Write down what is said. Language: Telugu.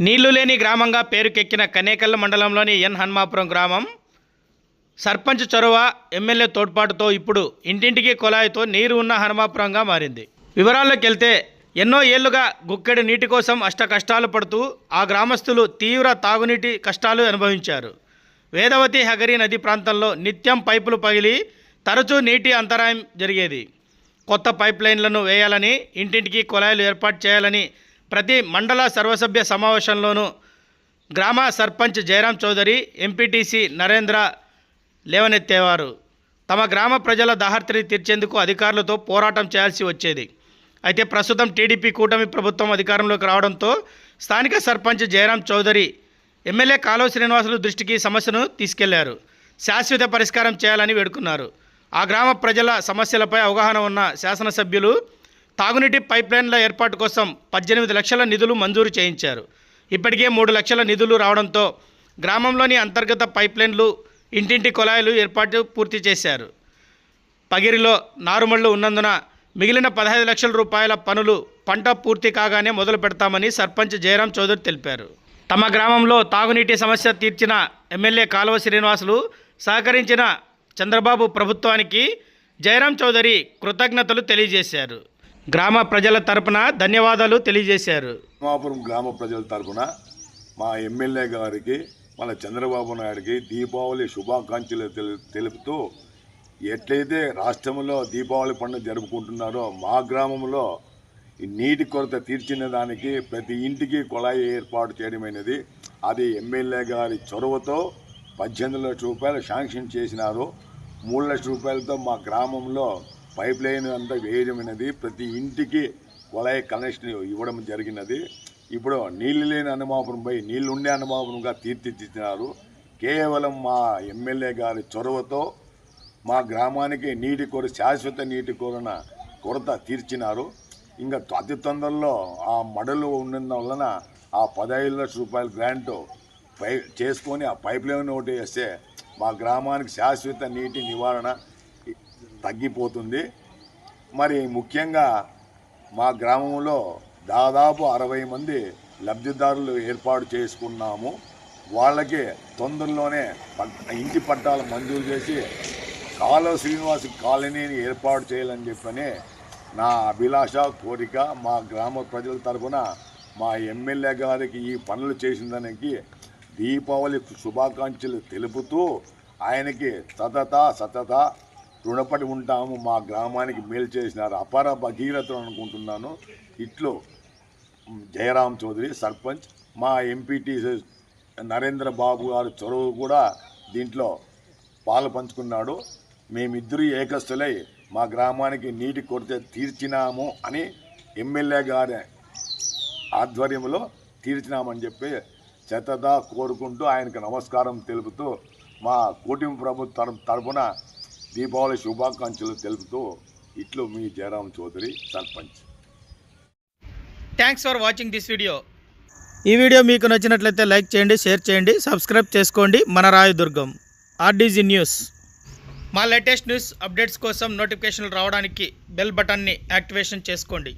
నీళ్ళు లేని గ్రామంగా పేరుకెక్కిన కనేకల్ మండలంలోని ఎన్. హన్మాపురం గ్రామం. సర్పంచ్ చొరవ ఎమ్మెల్యే తోడ్పాటుతో ఇప్పుడు ఇంటింటికి కుళాయితో నీరు ఉన్న హనుమాపురంగా మారింది. వివరాల్లోకి వెళ్తే ఎన్నో ఏళ్ళుగా గుక్కెడు నీటి కోసం అష్ట కష్టాలు పడుతూ ఆ గ్రామస్తులు తీవ్ర తాగునీటి కష్టాలు అనుభవించారు. వేదవతి హగరి నది ప్రాంతంలో నిత్యం పైపులు పగిలి తరచూ నీటి అంతరాయం జరిగేది. కొత్త పైప్ లైన్లను వేయాలని ఇంటింటికి కుళాయిలు ఏర్పాటు చేయాలని ప్రతి మండల సర్వసభ్య సమావేశంలోనూ గ్రామ సర్పంచ్ జయరాం చౌదరి ఎంపీటీసీ నరేంద్ర లేవనెత్తేవారు. తమ గ్రామ ప్రజల దాహర్తిని తీర్చేందుకు అధికారులతో పోరాటం చేయాల్సి వచ్చేది. అయితే ప్రస్తుతం టీడీపీ కూటమి ప్రభుత్వం అధికారంలోకి రావడంతో స్థానిక సర్పంచ్ జయరాం చౌదరి ఎమ్మెల్యే కాలువ శ్రీనివాసులు దృష్టికి సమస్యను తీసుకెళ్ళారు. శాశ్వత పరిష్కారం చేయాలని వేడుకున్నారు. ఆ గ్రామ ప్రజల సమస్యలపై అవగాహన ఉన్న శాసనసభ్యులు తాగునీటి పైప్లైన్ల ఏర్పాటు కోసం పద్దెనిమిది లక్షల నిధులు మంజూరు చేయించారు. ఇప్పటికే మూడు లక్షల నిధులు రావడంతో గ్రామంలోని అంతర్గత పైప్లైన్లు ఇంటింటి కుళాయిలు ఏర్పాటు పూర్తి చేశారు. పగిరిలో నారుమళ్ళు ఉన్నందున మిగిలిన పదహైదు లక్షల రూపాయల పనులు పంట పూర్తి కాగానే మొదలు పెడతామని సర్పంచ్ జయరాం చౌదరి తెలిపారు. తమ గ్రామంలో తాగునీటి సమస్య తీర్చిన ఎమ్మెల్యే కాలువ శ్రీనివాసులు సహకరించిన చంద్రబాబు ప్రభుత్వానికి జయరాం చౌదరి కృతజ్ఞతలు తెలియజేశారు. గ్రామ ప్రజల తరపున ధన్యవాదాలు తెలియజేశారు. రామాపురం గ్రామ ప్రజల తరపున మా ఎమ్మెల్యే గారికి మన చంద్రబాబు నాయుడికి దీపావళి శుభాకాంక్షలు తెలు- తెలుపుతూ ఎట్లయితే రాష్ట్రంలో దీపావళి పండుగ జరుపుకుంటున్నారో మా గ్రామంలో ఈ నీటి కొరత తీర్చిన దానికి ప్రతి ఇంటికి కుళాయి ఏర్పాటు చేయడమైనది. అది ఎమ్మెల్యే గారి చొరవతో పద్దెనిమిది లక్షల రూపాయలు శాంక్షన్ చేసినారు. మూడు లక్షల రూపాయలతో మా గ్రామంలో పైప్ లైన్ అంతా వేయడమైనది. ప్రతి ఇంటికి వలయ కనెక్షన్ ఇవ్వడం జరిగినది. ఇప్పుడు నీళ్ళు లేని అనుమాపురంపై నీళ్ళు ఉండే అనుమాపురంగా తీర్చిదిద్దినారు. కేవలం మా ఎమ్మెల్యే గారి చొరవతో మా గ్రామానికి నీటి కొర శాశ్వత నీటి కొరన కొరత తీర్చినారు. ఇంకా అతి తొందరలో ఆ మడలు ఉన్నందు వలన ఆ పదహైదు లక్షల రూపాయల గ్రాంట్ పై చేసుకొని ఆ పైప్ లైన్ ఒకటి వేస్తే మా గ్రామానికి శాశ్వత నీటి నివారణ తగ్గిపోతుంది. మరి ముఖ్యంగా మా గ్రామంలో దాదాపు అరవై మంది లబ్ధిదారులు ఏర్పాటు చేసుకున్నాము. వాళ్ళకి తొందరలోనే ఇంటి పట్టాలు మంజూరు చేసి కాలువ శ్రీనివాస్ కాలనీని ఏర్పాటు చేయాలని చెప్పని నా అభిలాష కోరిక మా గ్రామ ప్రజల తరఫున మా ఎమ్మెల్యే గారికి ఈ పనులు చేసిన దానికి దీపావళి శుభాకాంక్షలు తెలుపుతూ ఆయనకి సతత సతత రుణపడి ఉంటాము మా గ్రామానికి మేలు చేసినారు. అపార భగీరథులు అనుకుంటున్నాను. ఇట్లు జయరాం చౌదరి సర్పంచ్ మా ఎంపీటీ నరేంద్ర బాబు గారు చొరవ కూడా దీంట్లో పాలు పంచుకున్నాడు. మేమిద్దరు ఏకస్తులై మా గ్రామానికి నీటి కొరత తీర్చినాము అని ఎమ్మెల్యే గారి ఆధ్వర్యంలో తీర్చినామని చెప్పి చెత్తదా కోరుకుంటూ ఆయనకు నమస్కారం తెలుపుతూ మా కూటమి ప్రభుత్వం తరపున దీపావళి శుభాకాంక్షలు తెలుపుతూ ఇట్లు మీ Jayaram Chowdary sarpanch. Thanks for watching this video ఈ వీడియో మీకు నచ్చినట్లయితే లైక్ చేయండి షేర్ చేయండి సబ్స్క్రైబ్ చేసుకోండి. మన రాయదుర్గం ఆర్డీజీ న్యూస్ మా లేటెస్ట్ న్యూస్ అప్డేట్స్ కోసం నోటిఫికేషన్లు రావడానికి బెల్ బటన్ని యాక్టివేషన్ చేసుకోండి.